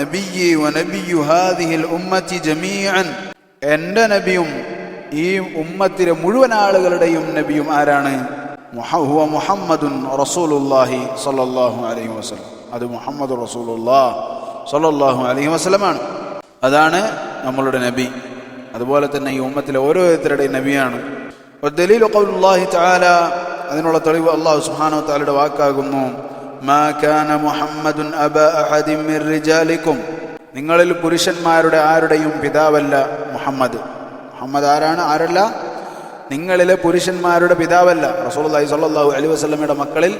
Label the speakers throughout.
Speaker 1: നബിയെ വനബിയു ഹാദിഹിൽ ഉമ്മത്തി ജമീഅൻ എൻ്റെ നബിയും ഈ ഉമ്മത്തിലെ മുഴുവൻ ആളുകളുടെയും നബിയും ആരാണ് മുഹമ്മദുൻ റസൂലുല്ലാഹി സ്വല്ലല്ലാഹു അലൈഹി വസ്ലം അത് മുഹമ്മദ് റസൂലുല്ലാ സ്വല്ലല്ലാഹു അലൈഹി വസ്ലമാണ് അതാണ് നമ്മളുടെ നബി അതുപോലെ തന്നെ ഈ ഉമ്മത്തിലെ ഓരോരുത്തരുടെയും നബിയാണ് ദലീൽ അതിനുള്ള തെളിവ് അള്ളാഹു സുഹാനോ താലയുടെ വാക്കാകുന്നു ما كان محمد ابا احد من رجالكم നിങ്ങളിൽ പുരുഷന്മാരുടെ ആരുടെയും പിതാവല്ല മുഹമ്മദ് മുഹമ്മദ് ആരാണ് ആരല്ല നിങ്ങളിലെ പുരുഷന്മാരുടെ പിതാവല്ല റസൂൽ അള്ളഹി സ്വല്ലാഹു അലി വസ്ലമയുടെ മക്കളിൽ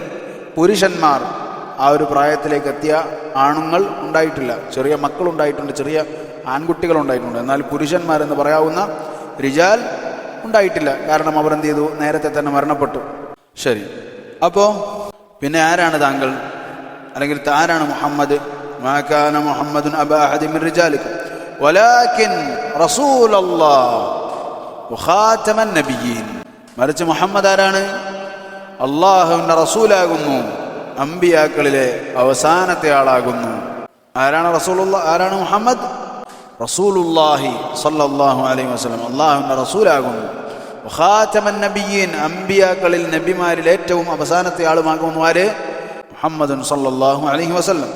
Speaker 1: പുരുഷന്മാർ ആ ഒരു പ്രായത്തിലേക്ക് എത്തിയ ആണുങ്ങൾ ഉണ്ടായിട്ടില്ല ചെറിയ മക്കളുണ്ടായിട്ടുണ്ട് ചെറിയ ഉണ്ടായിട്ടുണ്ട് എന്നാൽ പുരുഷന്മാരെന്ന് പറയാവുന്ന റിജാൽ ഉണ്ടായിട്ടില്ല കാരണം അവരെന്ത് ചെയ്തു നേരത്തെ തന്നെ മരണപ്പെട്ടു ശരി അപ്പോൾ പിന്നെ ആരാണ് താങ്കൾ അല്ലെങ്കിൽ താരാണ് മുഹമ്മദ് മാക്കാന മുഹമ്മദുൻ മറിച്ച് മുഹമ്മദ് ആരാണ് അള്ളാഹുവിൻ്റെ റസൂലാകുന്നു അമ്പിയാക്കളിലെ അവസാനത്തെ ആളാകുന്നു ആരാണ് റസൂലുള്ള ആരാണ് മുഹമ്മദ് റസൂലുല്ലാഹി സല്ലാഹു അലൈഹി വസ്ലം അള്ളാഹുവിൻ്റെ റസൂലാകുന്നു വഹാചമൻ നബിയീൻ അംബിയാക്കളിൽ നബിമാരിൽ ഏറ്റവും അവസാനത്തെ ആളുമാകുമാര് മുഹമ്മദുൻ സല്ലാഹു അലഹി വസ്ലം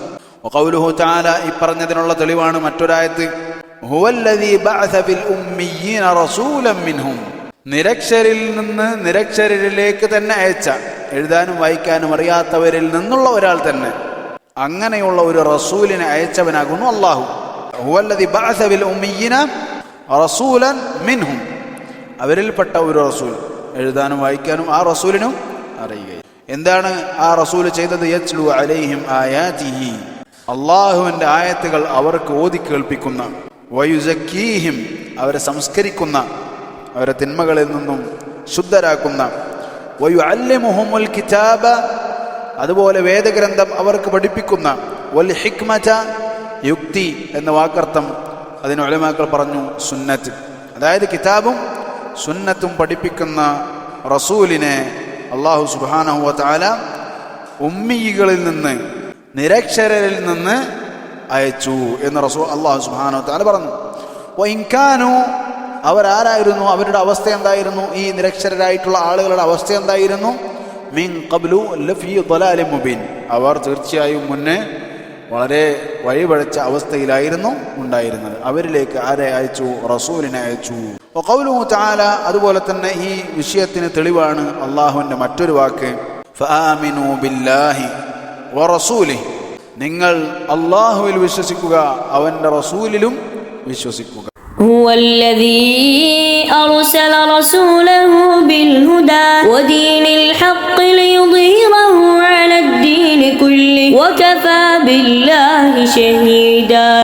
Speaker 1: കൗലുഹു താല ഇപ്പറഞ്ഞതിനുള്ള തെളിവാണ് മറ്റൊരായത്ത് നിരക്ഷരിൽ നിന്ന് നിരക്ഷരിലേക്ക് തന്നെ അയച്ച എഴുതാനും വായിക്കാനും അറിയാത്തവരിൽ നിന്നുള്ള ഒരാൾ തന്നെ അങ്ങനെയുള്ള ഒരു റസൂലിനെ അയച്ചവനാകുന്നു അള്ളാഹു ഹുവല്ലതി ബാസബിൽ ഉമ്മീന റസൂലൻ മിൻഹും അവരിൽപ്പെട്ട ഒരു റസൂൽ എഴുതാനും വായിക്കാനും ആ റസൂലിനും അറിയുകയും എന്താണ് ആ റസൂൽ ചെയ്തത് യച്ലു അലൈഹിം ആയാതിഹി ആയത്തുകൾ അവർക്ക് ഓതി കേൾപ്പിക്കുന്ന വയുസക്കീഹിം അവരെ സംസ്കരിക്കുന്ന അവരെ തിന്മകളിൽ നിന്നും ശുദ്ധരാക്കുന്ന വയു അല്ലെ മുഹമ്മുൽ കിതാബ അതുപോലെ വേദഗ്രന്ഥം അവർക്ക് പഠിപ്പിക്കുന്ന വൽ ഹിക്മച യുക്തി എന്ന വാക്കർത്ഥം അതിന് ഒളിമാക്കൾ പറഞ്ഞു സുന്നത്ത് അതായത് കിതാബും സുന്നത്തും പഠിപ്പിക്കുന്ന റസൂലിനെ അള്ളാഹു സുബാനഹുവ ഉമ്മികളിൽ നിന്ന് നിരക്ഷരരിൽ നിന്ന് അയച്ചു എന്ന് റസൂൽ അള്ളാഹു സുബാനഹു താല പറഞ്ഞു അപ്പോൾ ഇൻകാനു അവരാരായിരുന്നു അവരുടെ അവസ്ഥ എന്തായിരുന്നു ഈ നിരക്ഷരരായിട്ടുള്ള ആളുകളുടെ അവസ്ഥ എന്തായിരുന്നു മീൻ കബ്ലു ലഫി ദലാലി മുബീൻ അവർ തീർച്ചയായും മുന്നേ വളരെ വഴിപഴച്ച അവസ്ഥയിലായിരുന്നു ഉണ്ടായിരുന്നത് അവരിലേക്ക് ആരെ അയച്ചു റസൂലിനെ അയച്ചു وقوله تعالى أدبولتن هي مشيتنا تلوان الله إنما ترواك فآمنوا بالله ورسوله الله
Speaker 2: هو الذي أرسل رسوله بالهدى ودين الحق ليظهره على الدين كله وكفى بالله شهيدا